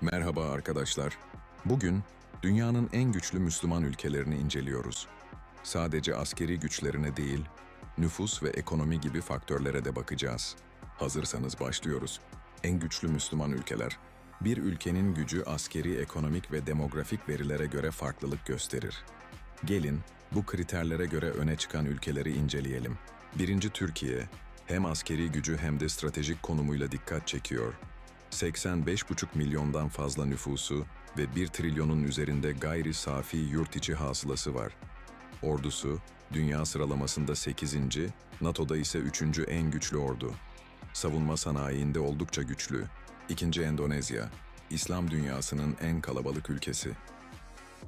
Merhaba arkadaşlar. Bugün dünyanın en güçlü Müslüman ülkelerini inceliyoruz. Sadece askeri güçlerine değil, nüfus ve ekonomi gibi faktörlere de bakacağız. Hazırsanız başlıyoruz. En güçlü Müslüman ülkeler. Bir ülkenin gücü askeri, ekonomik ve demografik verilere göre farklılık gösterir. Gelin bu kriterlere göre öne çıkan ülkeleri inceleyelim. Birinci Türkiye, hem askeri gücü hem de stratejik konumuyla dikkat çekiyor. 85,5 milyondan fazla nüfusu ve 1 trilyonun üzerinde gayri safi yurt içi hasılası var. Ordusu, dünya sıralamasında 8. NATO'da ise 3. en güçlü ordu. Savunma sanayiinde oldukça güçlü. İkinci Endonezya, İslam dünyasının en kalabalık ülkesi.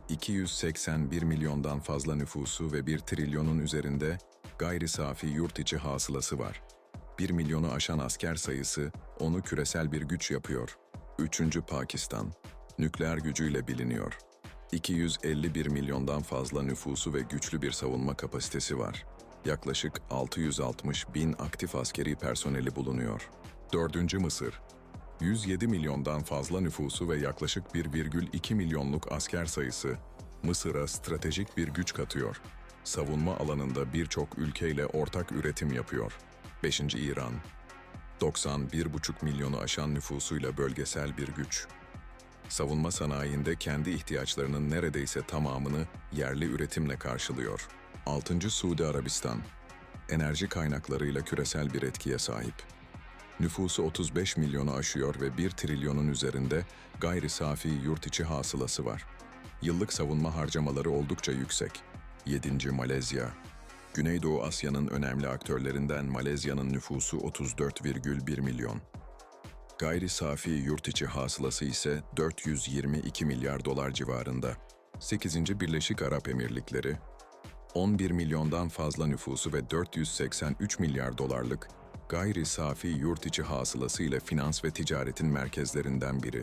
281 milyondan fazla nüfusu ve 1 trilyonun üzerinde gayri safi yurt içi hasılası var. 1 milyonu aşan asker sayısı onu küresel bir güç yapıyor. Üçüncü Pakistan, nükleer gücüyle biliniyor. 251 milyondan fazla nüfusu ve güçlü bir savunma kapasitesi var. Yaklaşık 660 bin aktif askeri personeli bulunuyor. Dördüncü Mısır, 107 milyondan fazla nüfusu ve yaklaşık 1,2 milyonluk asker sayısı Mısır'a stratejik bir güç katıyor. Savunma alanında birçok ülkeyle ortak üretim yapıyor. 5. İran 91,5 milyonu aşan nüfusuyla bölgesel bir güç. Savunma sanayinde kendi ihtiyaçlarının neredeyse tamamını yerli üretimle karşılıyor. 6. Suudi Arabistan enerji kaynaklarıyla küresel bir etkiye sahip. Nüfusu 35 milyonu aşıyor ve 1 trilyonun üzerinde gayri safi yurt içi hasılası var. Yıllık savunma harcamaları oldukça yüksek. 7. Malezya Güneydoğu Asya'nın önemli aktörlerinden Malezya'nın nüfusu 34,1 milyon. Gayri safi yurt içi hasılası ise 422 milyar dolar civarında. 8. Birleşik Arap Emirlikleri 11 milyondan fazla nüfusu ve 483 milyar dolarlık gayri safi yurt içi hasılası ile finans ve ticaretin merkezlerinden biri.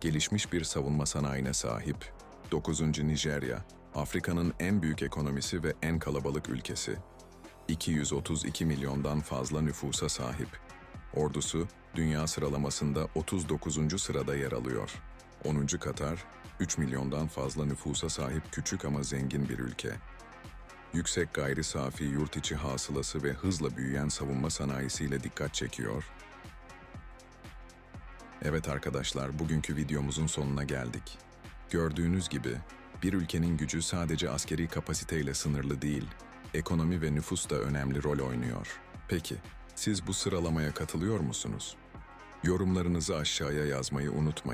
Gelişmiş bir savunma sanayine sahip. 9. Nijerya, Afrika'nın en büyük ekonomisi ve en kalabalık ülkesi. 232 milyondan fazla nüfusa sahip. Ordusu, dünya sıralamasında 39. sırada yer alıyor. 10. Katar, 3 milyondan fazla nüfusa sahip küçük ama zengin bir ülke. Yüksek gayri safi yurt içi hasılası ve hızla büyüyen savunma sanayisiyle dikkat çekiyor. Evet arkadaşlar, bugünkü videomuzun sonuna geldik. Gördüğünüz gibi, bir ülkenin gücü sadece askeri kapasiteyle sınırlı değil, ekonomi ve nüfus da önemli rol oynuyor. Peki, siz bu sıralamaya katılıyor musunuz? Yorumlarınızı aşağıya yazmayı unutmayın.